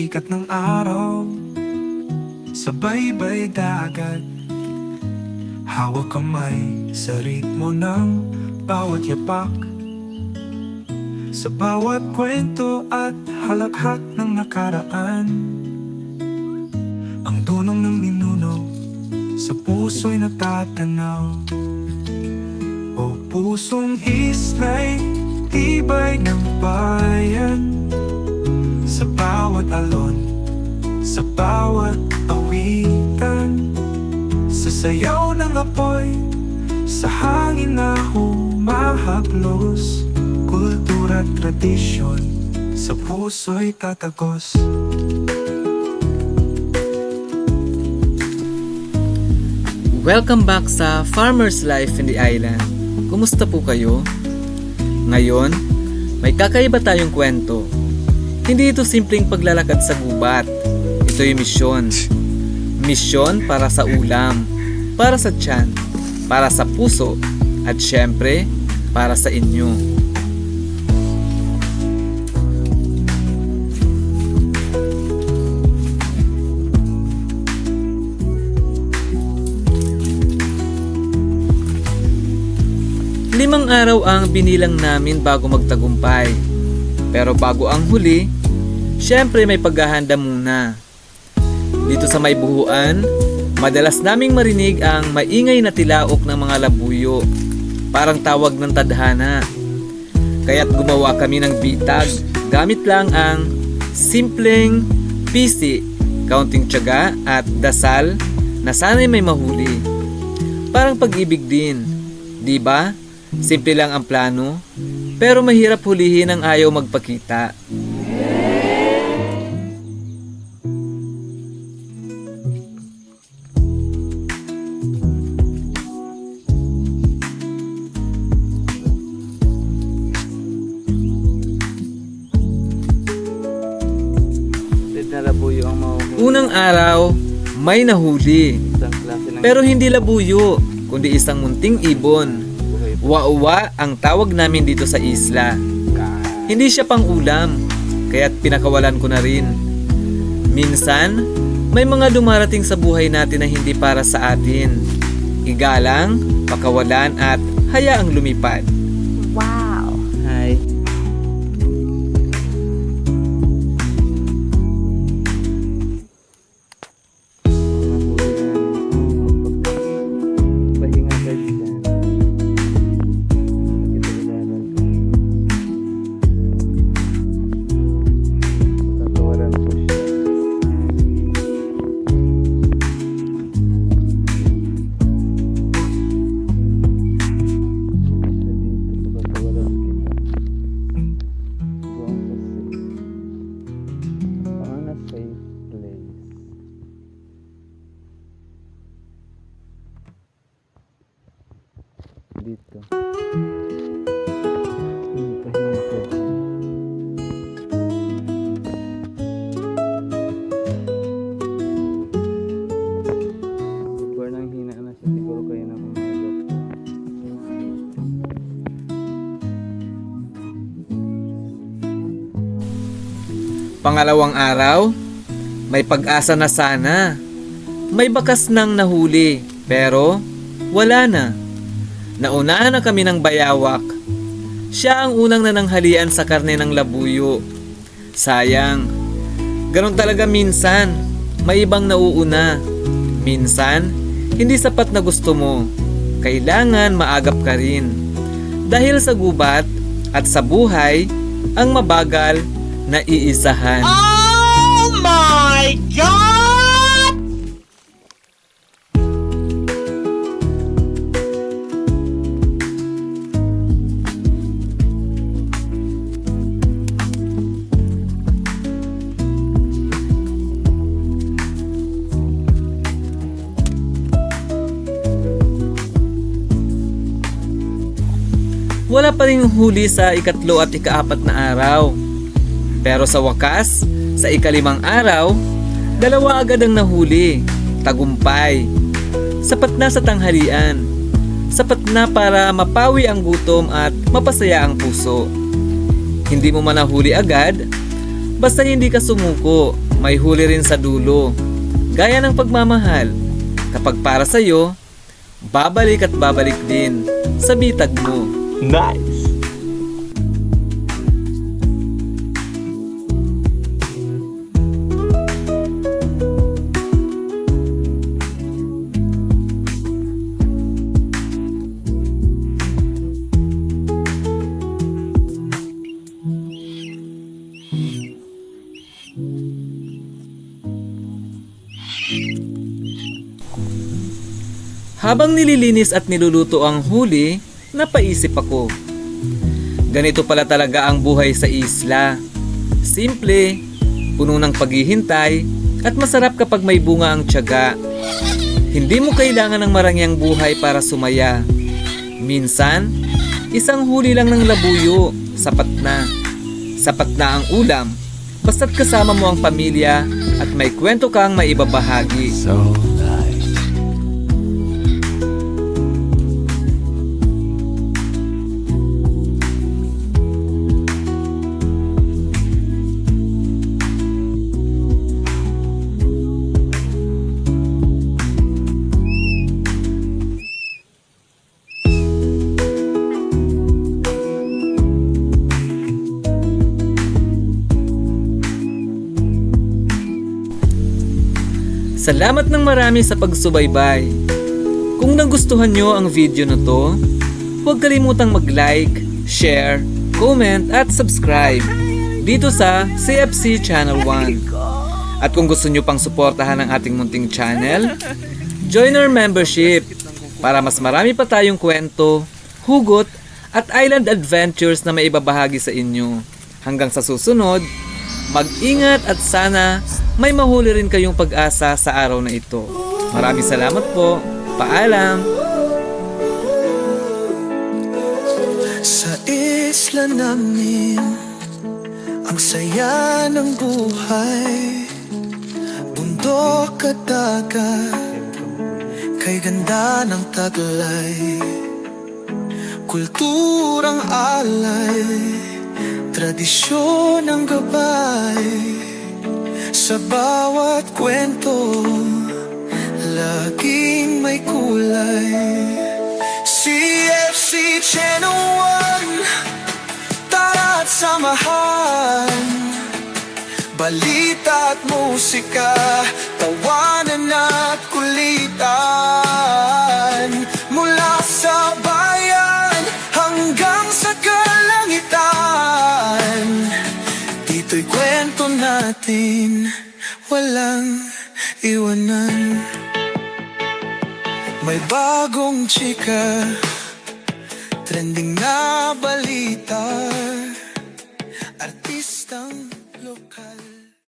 sikat ng araw. Sa baybay dagat Hawak kamay sa ritmo ng bawat yapak. Sa bawat kwento at halakhak ng nakaraan Ang dunong ng ninuno sa puso'y natatanaw. O pusong isna'y tibay ng bayan Sa bawat alon, sa bawat awitan Sa sayaw ng apoy, sa hangin na humahaplos Kultura at tradisyon, sa puso'y tatagos Welcome back sa Farmer's Life in the Island. Kumusta po kayo? Ngayon, may kakaiba tayong kwento. Hindi ito simpleng paglalakad sa gubat. Ito'y misyon. Misyon para sa ulam, para sa tiyan, para sa puso, at syempre, para sa inyo. Limang araw ang binilang namin bago magtagumpay. Pero bago ang huli, syempre may paghahanda muna. Dito sa may buhuan, madalas naming marinig ang maingay na tilaok ng mga labuyo. Parang tawag ng tadhana. Kaya't gumawa kami ng bitag gamit lang ang simpleng pisi, kaunting tiyaga at dasal na sana'y may mahuli. Parang pag-ibig din, di ba? Simple lang ang plano, pero mahirap hulihin ang ayaw magpakita. Unang araw, may nahuli, pero hindi labuyo, kundi isang munting ibon. Wa-uwa ang tawag namin dito sa isla. Hindi siya pang ulam, kaya't pinakawalan ko na rin. Minsan, may mga dumarating sa buhay natin na hindi para sa atin. Igalang, pakawalan at hayaang lumipad. Dito. Pahinga nang hina na siguro kayo na umagap. Pangalawang araw, may pag-asa na sana. May bakas nang nahuli, pero wala na. Naunahan na kami ng bayawak. Siya ang unang nananghalian sa karne ng labuyo. Sayang. Ganon talaga minsan. May ibang nauuna. Minsan, hindi sapat na gusto mo. Kailangan maagap ka rin. Dahil sa gubat at sa buhay, ang mabagal na iisahan. Wala pa rin huli sa ikatlo at ikaapat na araw. Pero sa wakas, sa ikalimang araw, dalawa agad ang nahuli. Tagumpay. Sapat na sa tanghalian. Sapat na para mapawi ang gutom at mapasaya ang puso. Hindi mo man nahuli agad, basta hindi ka sumuko. may huli rin sa dulo. Gaya ng pagmamahal. Kapag para sa'yo, babalik at babalik din sa bitag mo. Nice! Habang nililinis at niluluto ang huli, napaisip ako. Ganito pala talaga ang buhay sa isla. Simple, puno ng paghihintay, at masarap kapag may bunga ang tiyaga. Hindi mo kailangan ng marangyang buhay para sumaya. Minsan, isang huli lang ng labuyo, sapat na. Sapat na ang ulam, basta't kasama mo ang pamilya at may kwento kang maibabahagi. So Salamat ng marami sa pagsubaybay. Kung nagustuhan nyo ang video na to, huwag kalimutang mag-like, share, comment at subscribe dito sa CFC Channel 1. At kung gusto nyo pang suportahan ang ating munting channel, join our membership para mas marami pa tayong kwento, hugot at island adventures na maibabahagi sa inyo. Hanggang sa susunod, mag-ingat at sana may mahuli rin kayong pag-asa sa araw na ito. Maraming salamat po. Paalam! Sa isla namin Ang saya ng buhay Bundok at Kay ganda ng taglay Kulturang alay Tradisyon ang gabay Sa bawat kwento. Laging may kulay. CFC Channel 1 Tara't samahan. Balita at musika. Tawanan at kulitan kwento natin Walang iwanan. May bagong chika Trending na balita. Artistang